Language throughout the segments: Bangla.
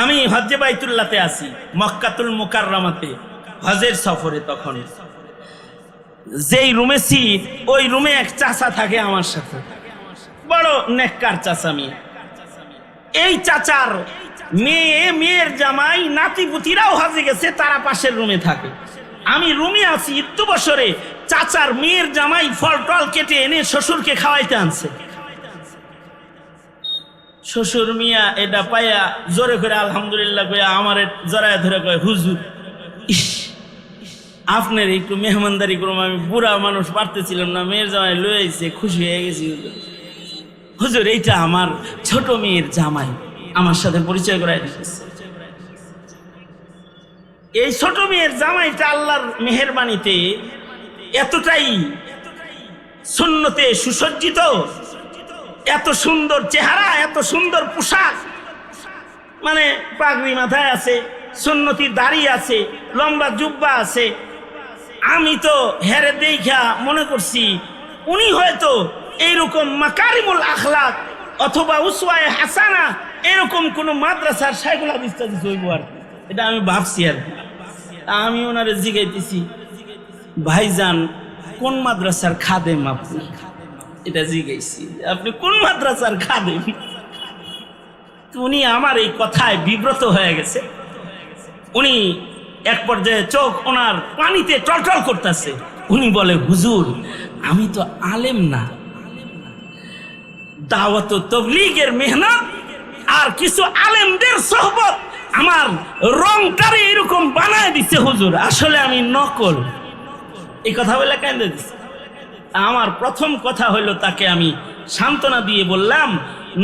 আমি হজ্জে বাইতুল্লাতে আছি, মক্কাতুল মোকাররামাতে, হজের সফরে তখন। যেই রুমে সিট, ওই রুমে এক চাচা থাকে আমার সাথে। বড় নেককার চাচা মেয়ে। এই চাচার মেয়ে, মেয়ের জামাই, নাতি পুতিরাও হাজে গেছে, তারা পাশের রুমে থাকে। আমি রুমে আছি, ইত্তু বছরে চাচার মেয়ের জামাই ফল টল কেটে এনে শ্বশুরকে খাওয়াইতে আনছে। শ্বশুর মিয়া এটা পাইয়া জোরে করে আলহামদুলিল্লাহ কইয়া আমার জড়ায় ধরে কয়, হুজুর আপনার একটু মেহমানদারি করুম আমি বুড়া মানুষ পারতেছিলাম না, মেয়ের জামাই লয়ে আইছে, খুশি হয়ে গেছি, হুজুর। হুজুর, এইটা আমার ছোট মেয়ের জামাই, আমার সাথে পরিচয় করাই এই ছোট মেয়ের জামাইটা আল্লাহর মেহরবানিতে এতটাই সুন্নতে সুসজ্জিত এত সুন্দর চেহারা, এত সুন্দর পোশাক। মানে পাগড়ি মাথায় আছে সুন্নতির দাড়ি আছে, লম্বা জুব্বা আছে। আমি তো হেরে দেখা মনে করছি, উনি হয়তো এইরকম মাকারিমুল আখলাক অথবা উসওয়ায়ে হাসানা এরকম কোন মাদ্রাসার সাইকুল টাদিস হইব আর এটা আমি ভাবছি আর। আমি ওনারে জিগাইতেছি, ভাইজান, কোন মাদ্রাসার খাদেম আপনি? এটা জিগাইছি আপনি কোন মাদ্রাসার খাদেম? তো উনি আমার এই কথায় বিব্রত হয়ে গেছে। উনি এক পর্যায়ে চোখ ওনার পানিতে টলটল করতেছে। উনি বলে, হুজুর, আমি তো আলেম না। দাওয়াত তবলিগের মেহনত আর কিছু আলেমদের সোহবত আমার রংটারে এরকম বানায় দিচ্ছে হুজুর। আসলে আমি নকল। এই কথা বলে কেন দিচ্ছে আমার প্রথম কথা হইল তাকে আমি সান্ত্বনা দিয়ে বললাম,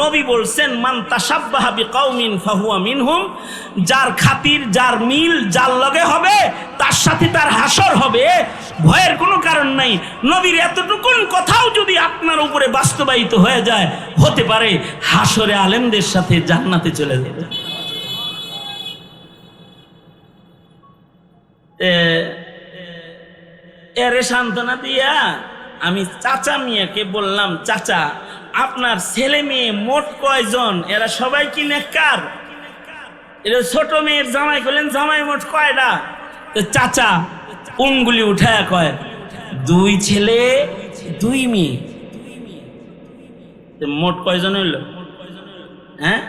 নবী বলছেন, মান তাসাব্বাহা বিকাউমিন ফাহুয়া মিনহুম যার খাতির, যার মিল, যার লগে হবে, তার সাথে তার হাসর হবে। ভয়ের কোনো কারণ নাই। নবীর এতটুকুন কথাও যদি আপনার উপরে বাস্তবায়িত হয়ে যায়, হতে পারে হাসরে আলেমদের সাথে জান্নাতে চলে যাবে। এরে সান্ত্বনা দিয়া আমি চাচা মিয়াকে বললাম, চাচা, আপনার ছেলে মেয়ে মোট কয়জন? এরা সবাই কি নেককার? এটা ছোট মেয়ের জামাই করলেন জামাই মোট কয়টা? তো চাচা উঙ্গুলি উঠায় কয়, দুই ছেলে, দুই মেয়ে। মোট কয়জন হইল? হ্যাঁ?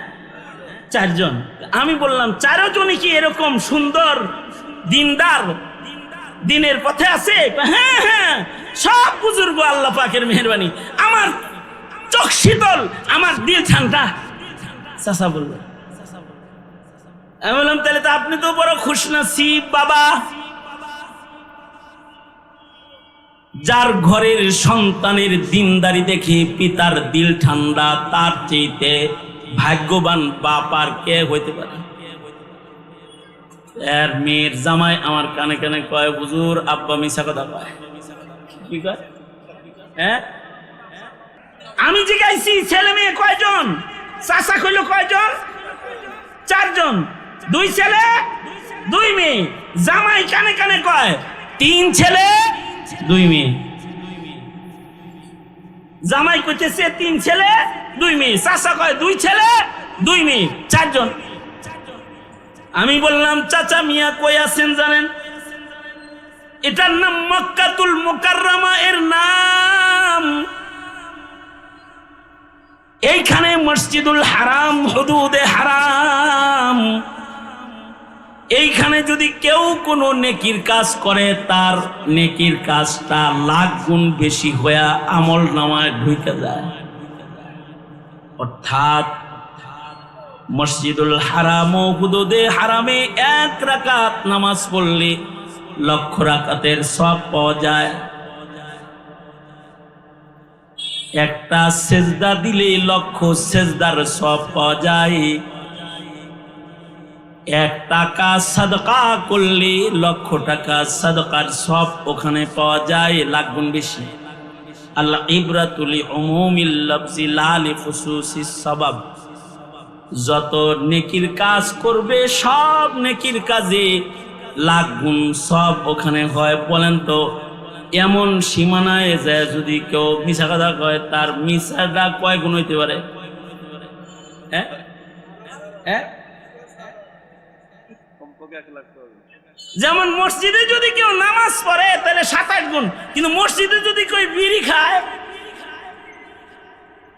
চারজন। আমি বললাম, চারজনই কি এরকম সুন্দর, দিনদার দিনের পথে আছে। হ্যাঁ হ্যাঁ। সব বুজুর্গ আল্লাহ পাকের মেহরবানি। আমার চোখ শীতল, আমার দিল ঠান্ডা। চাষা বলল, আমি বললাম, তাহলে তো আপনি তো বড় খুশ নসিব, বাবা। যার ঘরের সন্তানের দিনদারি দেখে পিতার দিল ঠান্ডা, তার চেয়েতে ভাগ্যবান বাপ আর কে হইতে পারে? এর মেয়ের জামাই আমার কানে কানে কয় বুজুর আব্বা মিশা কথা কয়। কি কয়? হ্যাঁ? আমি জিজ্ঞাসি ছেলে মেয়ে কয়জন? চাষা কইল কয়জন? চারজন। দুই ছেলে, দুই মেয়ে। জামাই কানে কানে কয়, তিন ছেলে, দুই মেয়ে। জামাই কইতেছে, তিন ছেলে, দুই মেয়ে। চাষা কয়, দুই ছেলে, দুই মেয়ে। চারজন। আমি বললাম, চাচা মিয়া কই আছেন জানেন? এটার নাম মক্কাতুল মোকাররমা, এর নাম। এইখানে মসজিদুল হারাম, হদুদে হারাম। এইখানে যদি কেউ কোনো নেকির কাজ করে, তার নেকির কাজটা লাখ গুণ বেশি হইয়া আমল নামায় ঢুকে যায়। অর্থাৎ মসজিদুল হারাম হুদুদে হারামে এক রাকাত নামাজ পড়লে লক্ষ রাকাতের সব পাওয়া যায়। একটা সেজদা দিলে লক্ষ সেজদার সব পাওয়া যায়। এক টাকা সাদকা করলে লক্ষ টাকা সাদকার সব ওখানে পাওয়া যায় গুণ বেশি। আল্লাহ ইবরাতুলি অমুমিল লফজি লালি ফুসুসি সবাব যত নেকির কাজ করবে, সব নেকির কাজে লাখ গুণ সব ওখানে হয়, বলেন তো, এমন সীমানায় যায় যদি কেউ মিশা কথা কয়, তার মিশাটা কয় গুণ হইতে পারে? হ্যাঁ যেমন মসজিদে যদি কেউ নামাজ পড়ে, তাহলে সাত আট গুণ। কিন্তু মসজিদে যদি কেউ বিড়ি খায়,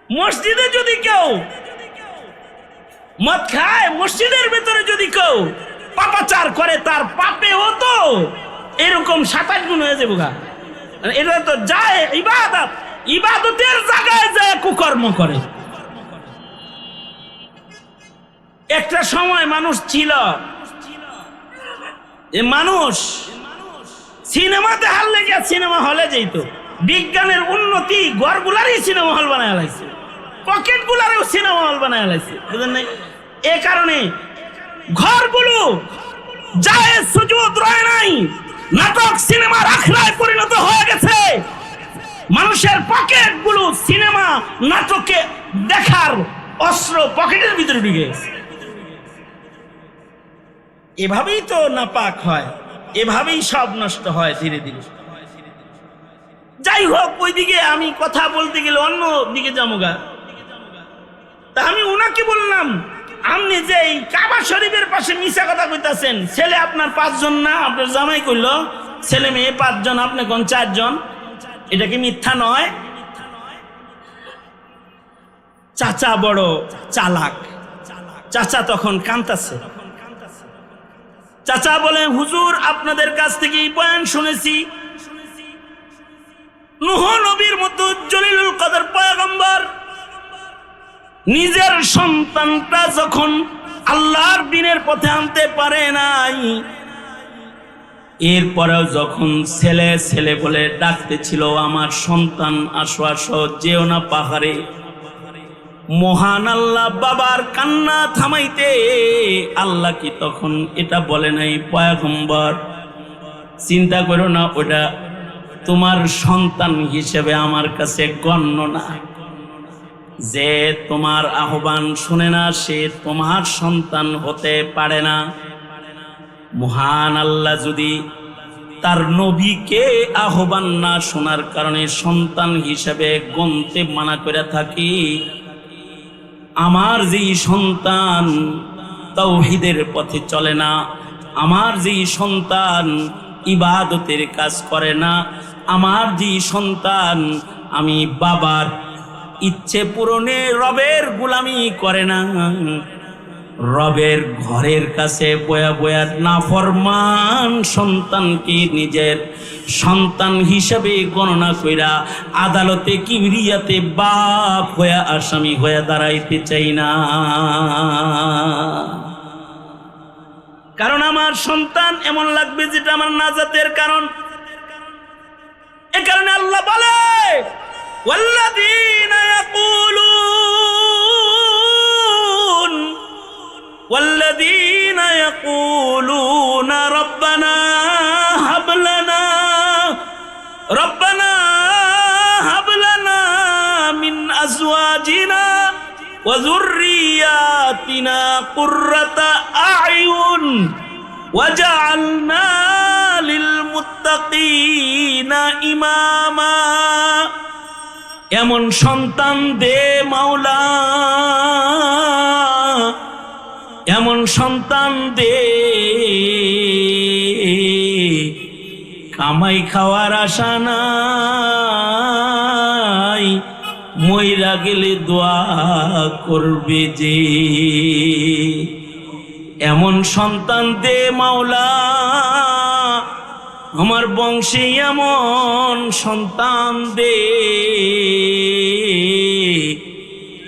মসজিদে যদি কেউ মদ খায়, মসজিদের ভেতরে যদি কেউ পাপাচার করে, তার পাপে তো এরকম সাত আট গুণ হয়ে যাব গা। এটা তো যায় ইবাদত, ইবাদতের জায়গায় যায় কুকর্ম করে। একটা সময় মানুষ ছিল, এ মানুষ সিনেমাতে হাল লেগে সিনেমা হলে যেত বিজ্ঞানের উন্নতি, গড়গুলারই সিনেমা হল বানায় লাইছে। পকেট গুলারেও সিনেমা হল বানায় লাইছে নাই? এ কারণে ঘরগুলো যায় সুযোগ রয় নাই, নাটক, সিনেমা রাখলায় পরিণত হয়ে গেছে। মানুষের পকেটগুলো সিনেমা, নাটকে দেখার অস্ত্র পকেটের ভিতরে ঢুকে গেছে। এভাবেই তো নাপাক হয়, এভাবেই সব নষ্ট হয় ধীরে ধীরে। যাই হোক, ওইদিকে আমি কথা বলতে গেলে অন্য দিকে যামুগা তা আমি ওনাকে বললাম, আপনি যে এই কাবা শরীফের পাশে মিশা কথা কইতাছেন, ছেলে আপনার পাঁচজন না? আপনার জামাই কইল, ছেলে মেয়ে পাঁচজন, আপনি কোন চারজন? এটা কি মিথ্যা নয়? চাচা বড় চালাক। চাচা তখন কান্তাছে চাচা বলে, হুজুর, আপনাদের কাছ থেকে বয়ান শুনেছি। নুহ নবীর মতো জলিলুল কদর পয়গম্বর নিজের সন্তানটা যখন আল্লাহর দিনের পথে আনতে পারে নাই, এরপরেও যখন ছেলে ছেলে বলে ডাকতেছিল, আমার সন্তান, আসো আসো, যেও না পাহাড়ে। মহান আল্লাহ বাবার কান্না থামাইতে আল্লাহ কি তখন এটা বলে নাই? পয়াগম্বর, চিন্তা করো না, ওটা তোমার সন্তান হিসেবে আমার কাছে গণ্য না। যে তোমার আহ্বান শুনে না, সে তোমার সন্তান হতে পারে না। মহান আল্লাহ যদি তার নবীকে আহ্বান না শোনার কারণে সন্তান হিসেবে গন্তে মানা করে থাকি, আমার যেই সন্তান তৌহিদের পথে চলে না, আমার যেই সন্তান ইবাদতের কাজ করে না, আমার যেই সন্তান আমি বাবার ইচ্ছে পূরণে রবের গুলামি করে না। রবের ঘরের কাছে বয়া বয়া নাফরমান সন্তানকে নিজের সন্তান হিসাবে গণনা কইরা আদালতে কিবরিয়াতে বাপ হয়ে আসামি হয়ে দাঁড়াইতে চাই না। কারণ আমার সন্তান এমন লাগবে যেটা আমার নাজাতের কারণ। এ কারণে আল্লাহ বলে يقولون ربنا هب لنا ربنا هب لنا من أزواجنا وذرياتنا قرة أعين وجعلنا للمتقين إماما এমন সন্তান দে মাওলা এমন সন্তান দে। কামাই খাওয়ার আশা নাই। মইরা গেলে দোয়া করবে যে। এমন সন্তান দে মাওলা। আমার বংশে এমন সন্তান দে।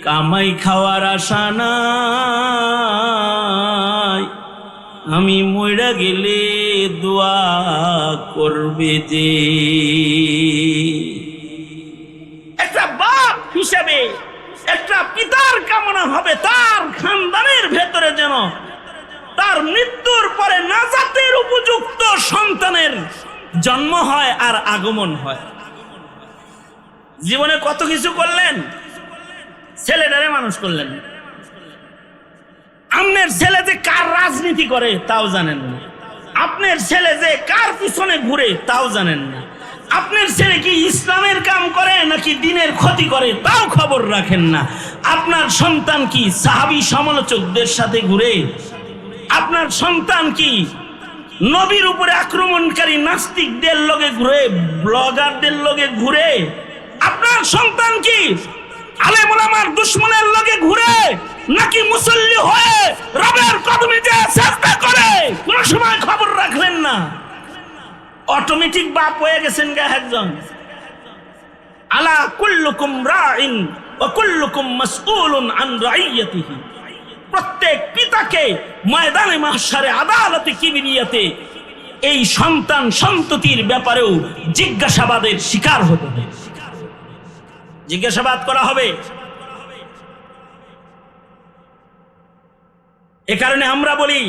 কামাই খাওয়ার আশা নাই। আমি মইরা গেলে দোয়া করবে যে। একটা বাপ হিসাবে, একটা পিতার কামনা হবে তার খানদানের ভেতরে যেন তার মৃত্যুর পরে নাজাতের উপযুক্ত সন্তানের জন্ম হয় আর আগমন হয়। জীবনে কত কিছু করলেন, ছেলেটারে মানুষ করলেন। আপনার ছেলে যে কার রাজনীতি করে, তাও জানেন না। আপনার ছেলে যে কার পিছনে ঘুরে, তাও জানেন না। আপনার ছেলে কি ইসলামের কাম করে নাকি দিনের ক্ষতি করে, তাও খবর রাখেন না। আপনার সন্তান কি সাহাবি সমালোচকদের সাথে ঘুরে? আপনার সন্তান কি নবীর উপরে আক্রমণকারী নাস্তিকদের লগে ঘুরে, ব্লগারদের লগে ঘুরে? আপনার সন্তান কি আলেমুলামার দুশ্মনের লগে ঘুরে? নাকি মুসল্লি হয়ে রবের কদমে যে চেষ্টা করে? কোন সময় খবর রাখলেন না। অটোমেটিক বাপ হয়ে গেছেন গা একজন। আলা কুল্লুকুম রাইন ওয়া কুল্লুকুম মাসউলুন আন রাইয়াতিহি। প্রত্যেক পিতাকে ময়দানে মাহশারে আদালতে কিবরিয়াতে এই সন্তান সন্ততির ব্যাপারেও জিজ্ঞাসাবাদের শিকার হতে হবে। জিজ্ঞাসাবাদ করা হবে। এ কারণে আমরা বলি,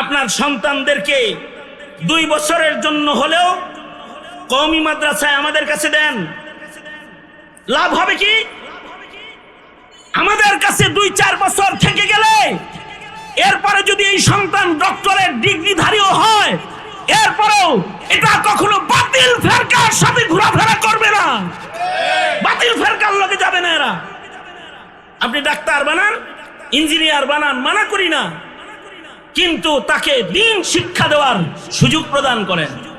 আপনার সন্তানদেরকে দুই বছরের জন্য হলেও কওমি মাদ্রাসায় আমাদের কাছে দেন। লাভ হবে কি? আমাদের কাছে দুই চার বছর থেকে গেলে এরপরে যদি এই সন্তান ডক্টরের ডিগ্রিধারীও হয়, এরপরেও এটা কখনো বাতিল ফেরকার সাথে ঘোরাফেরা করবে না। বাতিল ফেরকার লোকে যাবে না এরা। আপনি ডাক্তার বানান ইঞ্জিনিয়ার বানান মানা করি না। কিন্তু তাকে দিন শিক্ষা দেওয়ার সুযোগ প্রদান করেন।